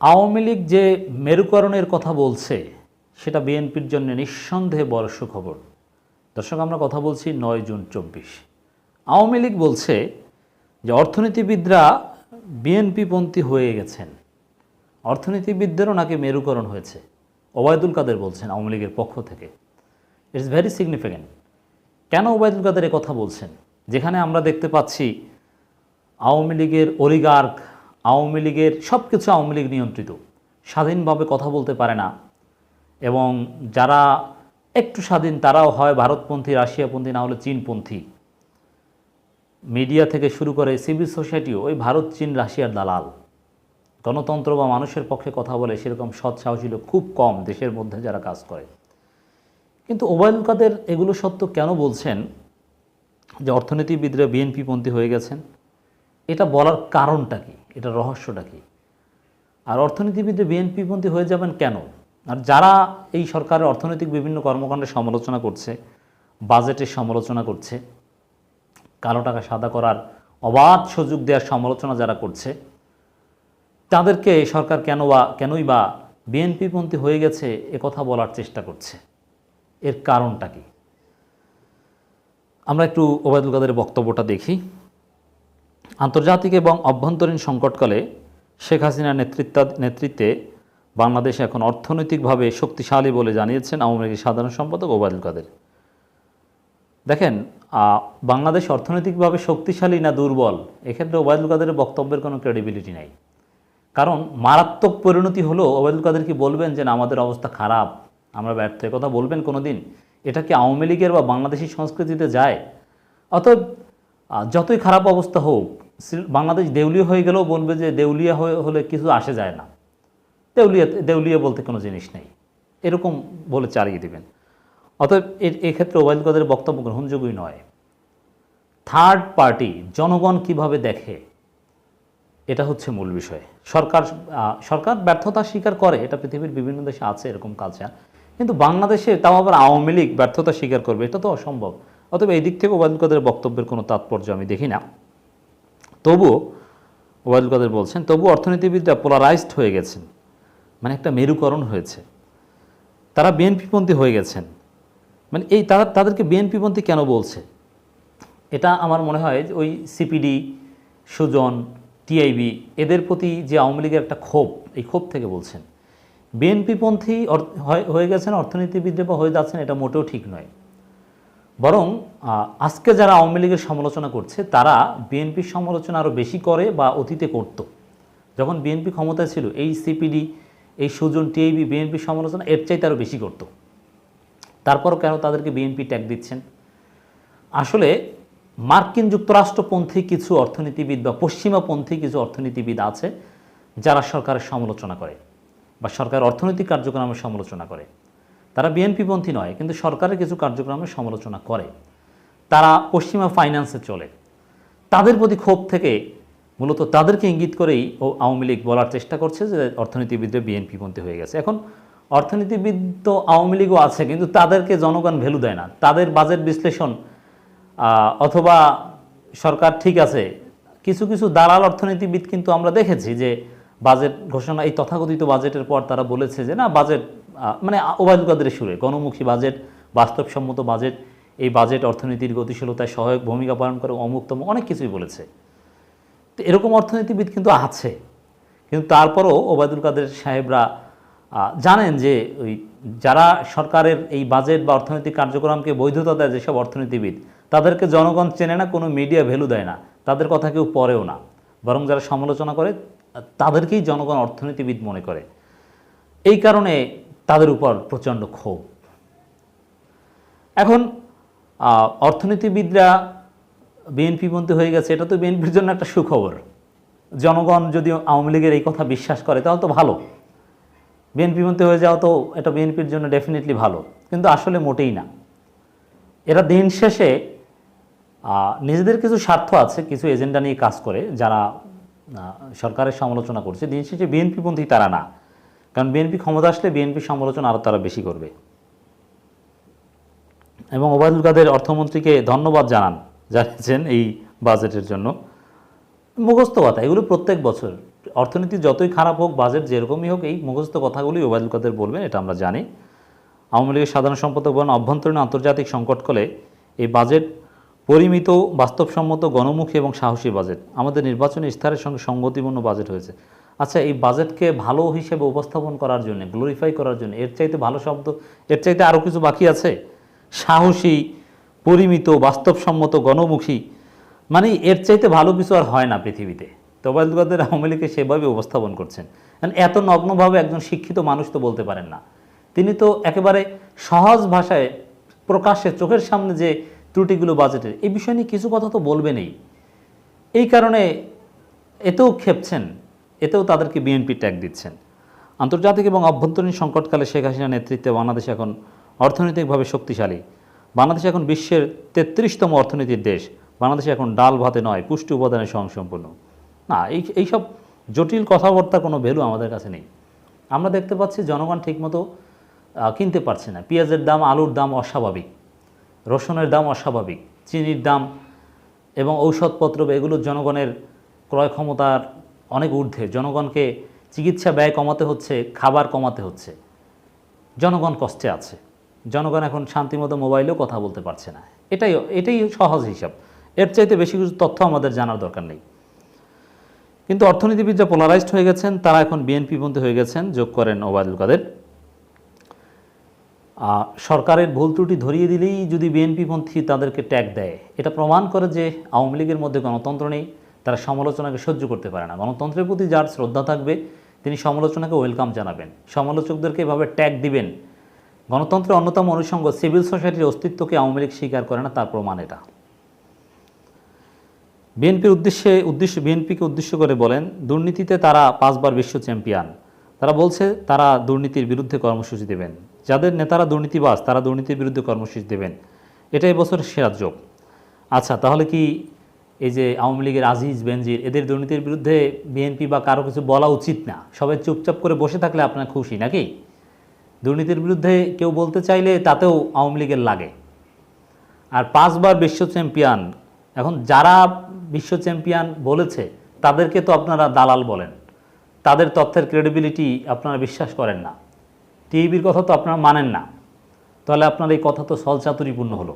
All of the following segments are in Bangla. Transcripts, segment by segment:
আওয়ামী লীগ যে মেরুকরণের কথা বলছে, সেটা বিএনপির জন্য নিঃসন্দেহে বড় সুখবর। দর্শক, আমরা কথা বলছি নয় জুন চব্বিশ। আওয়ামী লীগ বলছে যে অর্থনীতিবিদরা বিএনপিপন্থী হয়ে গেছেন। অর্থনীতিবিদদেরও নাকি মেরুকরণ হয়েছে। ওবায়দুল কাদের বলছেন আওয়ামী লীগের পক্ষ থেকে। ইটস ভেরি সিগনিফিক্যান্ট কেন ওবায়দুল কাদের কথা বলছেন? যেখানে আমরা দেখতে পাচ্ছি আওয়ামী লীগের অলিগার্ক আওয়ামী লীগের সব কিছু আওয়ামী লীগ নিয়ন্ত্রিত, স্বাধীনভাবে কথা বলতে পারে না। এবং যারা একটু স্বাধীন, তারাও হয় ভারতপন্থী, রাশিয়াপন্থী, না হলে চীনপন্থী। মিডিয়া থেকে শুরু করে সিভিল সোসাইটিও ওই ভারত, চীন, রাশিয়ার দালাল। গণতন্ত্র বা মানুষের পক্ষে কথা বলে সেরকম সৎ সাহসী লোক খুব কম দেশের মধ্যে যারা কাজ করে। কিন্তু ওবায়দুল কাদের এগুলো সত্য কেন বলছেন? যে অর্থনীতিবিদরা বিএনপিপন্থী হয়ে গেছেন। এটা বলার কারণটা কি? এটা রহস্যটা কি? আর অর্থনীতিবিদরা বিএনপিপন্থী হয়ে যাবেন কেন? আর যারা এই সরকারের অর্থনৈতিক বিভিন্ন কর্মকাণ্ডের সমালোচনা করছে, বাজেটের সমালোচনা করছে, কালো টাকা সাদা করার অবাধ সুযোগ দেওয়ার সমালোচনা যারা করছে, তাদেরকে সরকার কেন বা, কেনই বা বিএনপিপন্থী হয়ে গেছে এ কথা বলার চেষ্টা করছে? এর কারণটা কি? আমরা একটু ওবায়দুল কাদের বক্তব্যটা দেখি। আন্তর্জাতিক এবং অভ্যন্তরীণ সংকটকালে শেখ হাসিনার নেতৃত্ব নেতৃত্বে বাংলাদেশ এখন অর্থনৈতিকভাবে শক্তিশালী বলে জানিয়েছেন আওয়ামী লীগের সাধারণ সম্পাদক ওবায়দুল কাদের। দেখেন বাংলাদেশ অর্থনৈতিকভাবে শক্তিশালী না দুর্বল, এক্ষেত্রে ওবায়দুল কাদেরের বক্তব্যের কোনো ক্রেডিবিলিটি নাই। কারণ মারাত্মক পরিণতি হলো ওবায়দুল কাদের কি বলবেন যে না, আমাদের অবস্থা খারাপ, আমরা ব্যর্থ কথা বলবেন কোনো দিন এটা কি আওয়ামী লীগের বা বাংলাদেশি সংস্কৃতিতে যায়? অতএব যতই খারাপ অবস্থা হোক বাংলাদেশ দেউলিয়া হয়ে গেলেও বলবে যে দেউলিয়া হয়ে হলে কিছু আসে যায় না। দেউলিয়া দেউলিয়া বলতে কোনো জিনিস নেই। এরকম বলে চালিয়ে দিবেন। অতএব এক্ষেত্রে ওবায়দুল কাদের বক্তব্য গ্রহণযোগ্যই নয়। থার্ড পার্টি জনগণ কীভাবে দেখে, এটা হচ্ছে মূল বিষয়। সরকার সরকার ব্যর্থতা স্বীকার করে, এটা পৃথিবীর বিভিন্ন দেশে আছে এরকম কালচার কিন্তু বাংলাদেশে তাও আবার আওয়ামী লীগ ব্যর্থতা স্বীকার করবে, এটা তো অসম্ভব। অতএব এই দিক থেকে ওবায়দুল কাদের বক্তব্যের কোনো তাৎপর্য আমি দেখি না। তবুও ওবায়দুল কাদের বলছেন তবু অর্থনীতিবিদরা পোলারাইজড হয়ে গেছেন মানে একটা মেরুকরণ হয়েছে। তারা বিএনপিপন্থী হয়ে গেছেন। মানে এই তারা, তাদেরকে বিএনপিপন্থী কেন বলছে? এটা আমার মনে হয় যে ওই সিপিডি সুজন টিআইবি এদের প্রতি যে আওয়ামী লীগের একটা ক্ষোভ, এই ক্ষোভ থেকে বলছেন। বিএনপিপন্থী হয়ে গেছেন অর্থনীতিবিদরা বা হয়ে যাচ্ছেন, এটা মোটেও ঠিক নয়। বরং আজকে যারা আওয়ামী লীগের সমালোচনা করছে, তারা বিএনপির সমালোচনা আরও বেশি করে বা অতীতে করত। যখন বিএনপি ক্ষমতায় ছিল, এই সিপিডি, এই সুজন টিআইবি বিএনপির সমালোচনা এর চাইতে আরও বেশি করত। তারপরও কেন তাদেরকে বিএনপি ট্যাগ দিচ্ছেন? আসলে, মার্কিন যুক্তরাষ্ট্রপন্থী কিছু অর্থনীতিবিদ বা পশ্চিমাপন্থী কিছু অর্থনীতিবিদ আছে, যারা সরকারের সমালোচনা করে বা সরকার অর্থনৈতিক কার্যক্রমের সমালোচনা করে। তারা বিএনপিপন্থী নয়, কিন্তু সরকারের কিছু কার্যক্রমের সমালোচনা করে। তারা পশ্চিমা ফাইন্যান্সে চলে। তাদের প্রতি ক্ষোভ থেকে মূলত তাদেরকে ইঙ্গিত করেই ও আওয়ামী লীগ বলার চেষ্টা করছে যে অর্থনীতিবিদরা বিএনপিপন্থী হয়ে গেছে। এখন অর্থনীতিবিদ তো আওয়ামী লীগও আছে, কিন্তু তাদেরকে জনগণ ভ্যালু দেয় না। তাদের বাজেট বিশ্লেষণ অথবা সরকার ঠিক আছে। কিছু কিছু দালাল অর্থনীতিবিদ কিন্তু আমরা দেখেছি যে বাজেট ঘোষণা, এই তথাকথিত বাজেটের পর তারা বলেছে যে না বাজেট মানে ওবায়দুল কাদের সুরে, গণমুখী বাজেট বাস্তবসম্মত বাজেট এই বাজেট অর্থনীতির গতিশীলতায় সহায়ক ভূমিকা পালন করে অমুকতম অনেক কিছুই বলেছে। তো এরকম অর্থনীতিবিদ কিন্তু আছে। কিন্তু তারপরও ওবায়দুল কাদের সাহেবরা জানেন যে ওই যারা সরকারের এই বাজেট বা অর্থনৈতিক কার্যক্রমকে বৈধতা দেয় যেসব অর্থনীতিবিদ, তাদেরকে জনগণ চেনে না, কোনো মিডিয়া ভ্যালু দেয় না। তাদের কথা কেউ পড়েও না। বরং যারা সমালোচনা করে, তাদেরকেই জনগণ অর্থনীতিবিদ মনে করে। এই কারণে তাদের উপর প্রচণ্ড ক্ষোভ। এখন অর্থনীতিবিদরা বিএনপিপন্থী হয়ে গেছে, এটা তো বিএনপির জন্য একটা সুখবর। জনগণ যদি আওয়ামী লীগের এই কথা বিশ্বাস করে, তাহলে তো ভালো। বিএনপি বিএনপিপন্থী হয়ে যাওয়া তো এটা বিএনপির জন্য ডেফিনেটলি ভালো, কিন্তু আসলে মোটেই না। এরা দিন শেষে নিজেদের কিছু স্বার্থ আছে, কিছু এজেন্ডা নিয়ে কাজ করে, যারা সরকারের সমালোচনা করছে, দিন শেষে বিএনপিপন্থী তারা না। কারণ বিএনপি ক্ষমতা আসলে বিএনপি সমালোচনা আরও তারা বেশি করবে। এবং ওবায়দুল কাদের অর্থমন্ত্রীকে ধন্যবাদ জানান, জানিয়েছেন এই বাজেটের জন্য। মুখস্থ কথা, এগুলো প্রত্যেক বছর। অর্থনীতি যতই খারাপ হোক, বাজেট যেরকমই হোক, এই মুখস্থ কথাগুলি ওবায়দুল কাদের বলবেন, এটা আমরা জানি। আওয়ামী লীগের সাধারণ সম্পাদক বলেন, অভ্যন্তরীণ আন্তর্জাতিক সংকটকালে এই বাজেট পরিমিত, বাস্তবসম্মত, গণমুখী এবং সাহসী বাজেট। আমাদের নির্বাচনী ইস্তারের সঙ্গে সঙ্গতিপূর্ণ বাজেট হয়েছে। আচ্ছা এই বাজেটকে ভালো হিসেবে উপস্থাপন করার জন্য গ্লোরিফাই করার জন্য, এর চাইতে ভালো শব্দ, এর চাইতে আরও কিছু বাকি আছে? সাহসী, পরিমিত, বাস্তবসম্মত, গণমুখী মানে এর চাইতে ভালো কিছু আর হয় না পৃথিবীতে। তোবায়দুল কাদের আওয়ামী লীগকে সেভাবে উপস্থাপন করছেন। কারণ এত নগ্নভাবে একজন শিক্ষিত মানুষ তো বলতে পারেন না। তিনি তো একেবারে সহজ ভাষায় প্রকাশ্যে চোখের সামনে যে ত্রুটিগুলো বাজেটের, এই বিষয় নিয়ে কিছু কথা তো বলবেনই। এই কারণে এতেও খেপছেন এতেও তাদেরকে বিএনপি ট্যাগ দিচ্ছেন। আন্তর্জাতিক এবং অভ্যন্তরীণ সংকটকালে শেখ হাসিনার নেতৃত্বে বাংলাদেশ এখন অর্থনৈতিকভাবে শক্তিশালী। বাংলাদেশ এখন বিশ্বের তেত্রিশতম অর্থনীতির দেশ। বাংলাদেশে এখন ডাল ভাতে নয়, পুষ্টি উপাদানে স্বয়ংসম্পূর্ণ। না, এই, এইসব জটিল কথাবার্তা কোনো ভ্যালু আমাদের কাছে নেই। আমরা দেখতে পাচ্ছি জনগণ ঠিকমতো কিনতে পারছে না। পেঁয়াজের দাম, আলুর দাম অস্বাভাবিক। রসুনের দাম অস্বাভাবিক। চিনির দাম এবং ঔষধপত্র এগুলো জনগণের ক্রয় ক্ষমতার অনেক ঊর্ধ্বে। জনগণকে চিকিৎসা ব্যয় কমাতে হচ্ছে, খাবার কমাতে হচ্ছে। জনগণ কষ্টে আছে। জনগণ এখন শান্তিমতো মোবাইলেও কথা বলতে পারছে না। এটাই এটাই সহজ হিসাব। এর চাইতে বেশি কিছু তথ্য আমাদের জানার দরকার নেই। কিন্তু অর্থনীতিবিদ যা পোলারাইজড হয়ে গেছেন, তারা এখন বিএনপি পন্থী হয়ে গেছেন, যোগ করেন ওবায়দুল কাদের। সরকারের ভুল ত্রুটি ধরিয়ে দিলেই যদি বিএনপিপন্থী তাদেরকে ট্যাগ দেয়, এটা প্রমাণ করে যে আওয়ামী লীগের মধ্যে গণতন্ত্র নেই। তারা সমালোচনাকে সহ্য করতে পারে না। গণতন্ত্রের প্রতি যার শ্রদ্ধা থাকবে, তিনি সমালোচনাকে ওয়েলকাম জানাবেন। সমালোচকদেরকে এভাবে ট্যাগ দিবেন। গণতন্ত্রের অন্যতম অনুষঙ্গ সিভিল সোসাইটির অস্তিত্বকে আওয়ামী লীগ স্বীকার করে না, তার প্রমাণ এটা। বিএনপির উদ্দেশ্যে, উদ্দেশ্য, বিএনপিকে উদ্দেশ্য করে বলেন, দুর্নীতিতে তারা পাঁচবার বিশ্ব চ্যাম্পিয়ন। তারা বলছে, তারা দুর্নীতির বিরুদ্ধে কর্মসূচি দেবেন। যাদের নেতারা দুর্নীতিবাস তারা দুর্নীতির বিরুদ্ধে কর্মসূচি দেবেন। এটা এবছর সেরা যোগ। আচ্ছা তাহলে কি এই যে আওয়ামী লীগের আজিজ, বেনজির, এদের দুর্নীতির বিরুদ্ধে বিএনপি বা কারও কিছু বলা উচিত না। সবাই চুপচাপ করে বসে থাকলে আপনার খুশি নাকি? দুর্নীতির বিরুদ্ধে কেউ বলতে চাইলে তাতেও আওয়ামী লীগের লাগে। আর পাঁচবার বিশ্ব চ্যাম্পিয়ন, এখন যারা বিশ্ব চ্যাম্পিয়ন বলেছে, তাদেরকে তো আপনারা দালাল বলেন। তাদের তথ্যের ক্রেডিবিলিটি আপনারা বিশ্বাস করেন না। টিভির কথা তো আপনারা মানেন না। তাহলে আপনার এই কথা তো সলচাতুরিপূর্ণ হলো।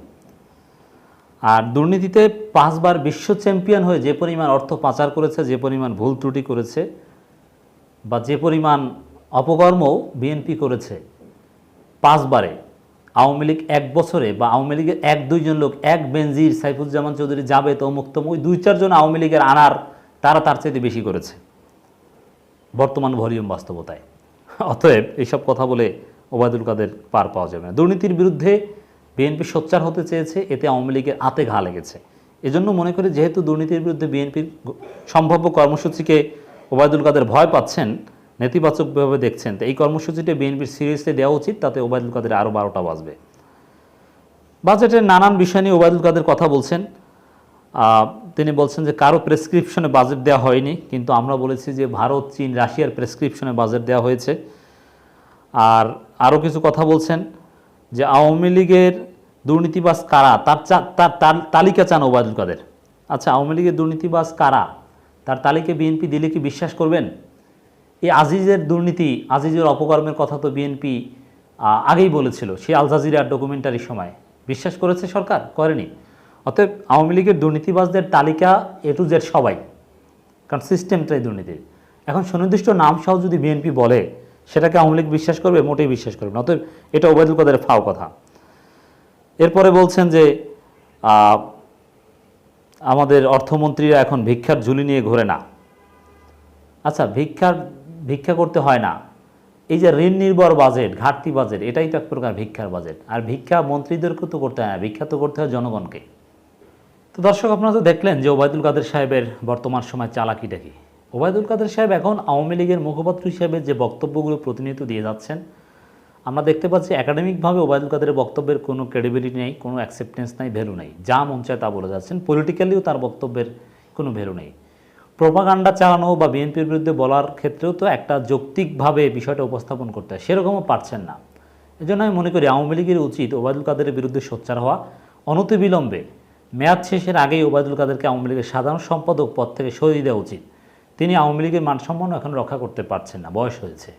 আর দুর্নীতিতে পাঁচবার বিশ্ব চ্যাম্পিয়ন হয়ে যে পরিমাণ অর্থ পাচার করেছে, যে পরিমাণ ভুল ত্রুটি করেছে, বা যে পরিমাণ অপকর্ম বিএনপি করেছে, পাঁচবারে আওয়ামী লীগ এক বছরে বা আওয়ামী লীগের এক, দুইজন লোক, এক বেনজির সাইফুজ্জামান চৌধুরী যাবে, তো অমুক তমুক ওই দুই, চারজন আওয়ামী লীগের আনার তারা তার চাইতে বেশি করেছে। বর্তমান ভলিউম বাস্তবতায়। অতএব এইসব কথা বলে ওবায়দুল কাদের পার পাওয়া যাবে না। দুর্নীতির বিরুদ্ধে বিএনপি সোচ্চার হতে চেয়েছে, এতে আওয়ামী লীগের আতে ঘা লেগেছে। এজন্য মনে করি যেহেতু দুর্নীতির বিরুদ্ধে বিএনপির সম্ভাব্য কর্মসূচিকে ওবায়দুল কাদের ভয় পাচ্ছেন, নেতিবাচকভাবে দেখছেন, তো এই কর্মসূচিটা বিএনপির সিরিয়াসলি দেওয়া উচিত, তাতে ওবায়দুল কাদের আরও বারোটা বাজবে। বাজেটের নানান বিষয় নিয়ে ওবায়দুল কাদের কথা বলছেন। তিনি বলছেন যে কারও প্রেসক্রিপশনে বাজেট দেওয়া হয়নি, কিন্তু আমরা বলেছি যে ভারত, চীন, রাশিয়ার প্রেসক্রিপশনে বাজেট দেওয়া হয়েছে। আর আরও কিছু কথা বলছেন যে আওয়ামী লীগের দুর্নীতিবাজ কারা? তার তার তালিকা চান ওবায়দুল কাদের। আচ্ছা আওয়ামী লীগের দুর্নীতিবাজ কারা? তার তালিকা বিএনপি দিলে কি বিশ্বাস করবেন? এই আজিজের দুর্নীতি, আজিজের অপকর্মের কথা তো বিএনপি আগেই বলেছিল সে আল জাজিরার ডকুমেন্টারির সময়। বিশ্বাস করেছে সরকার? করেনি। অতএব আওয়ামী লীগের দুর্নীতিবাজদের তালিকা এ টু জেড সবাই, কারণ সিস্টেমটাই দুর্নীতির। এখন সুনির্দিষ্ট নাম সহ যদি বিএনপি বলে, সেটাকে আওয়ামী লীগ বিশ্বাস করবে? মোটেই বিশ্বাস করবে না। অতএব এটা ওবায়দুল কাদের ফাও কথা। এরপরে বলছেন যে আমাদের অর্থমন্ত্রীরা এখন ভিক্ষার ঝুলি নিয়ে ঘোরে না। আচ্ছা ভিক্ষার, ভিক্ষা করতে হয় না। এই যে ঋণ নির্ভর বাজেট, ঘাটতি বাজেট, এটাই তো এক প্রকার ভিক্ষার বাজেট। আর ভিক্ষা মন্ত্রীদেরকে তো করতে হয় না, ভিক্ষা তো করতে হয় জনগণকে। তো দর্শক, আপনারা তো দেখলেন যে ওবায়দুল কাদের সাহেবের বর্তমান সময় চালাকিটা কি? ওবায়দুল কাদের সাহেব এখন আওয়ামী লীগের মুখপাত্র হিসেবে যে বক্তব্যগুলো প্রতিনিয়ত দিয়ে যাচ্ছেন আমরা দেখতে পাচ্ছি একাডেমিকভাবে ওবায়দুল কাদের বক্তব্যের কোনো ক্রেডিবিলিটি নেই, কোনো অ্যাকসেপ্টেন্স নাই ভ্যালু নেই। যা মন চায় তা বলে যাচ্ছেন। পলিটিক্যালিও তার বক্তব্যের কোনো ভ্যালু নেই। প্রোপাগান্ডা চালানো বা বিএনপির বিরুদ্ধে বলার ক্ষেত্রেও তো একটা যৌক্তিকভাবে বিষয়টা উপস্থাপন করতে হয়। সেরকমও পারছেন না। এই জন্য আমি মনে করি আওয়ামী লীগের উচিত ওবায়দুল কাদের বিরুদ্ধে সোচ্চার হওয়া। অনতিবিলম্বে, মেয়াদ শেষের আগেই ওবায়দুল কাদেরকে আওয়ামী লীগের সাধারণ সম্পাদক পদ থেকে সরিয়ে দেওয়া উচিত। তিনি আওয়ামী লীগের মান সম্মান এখন রক্ষা করতে পারছেন না, বয়স হয়েছে।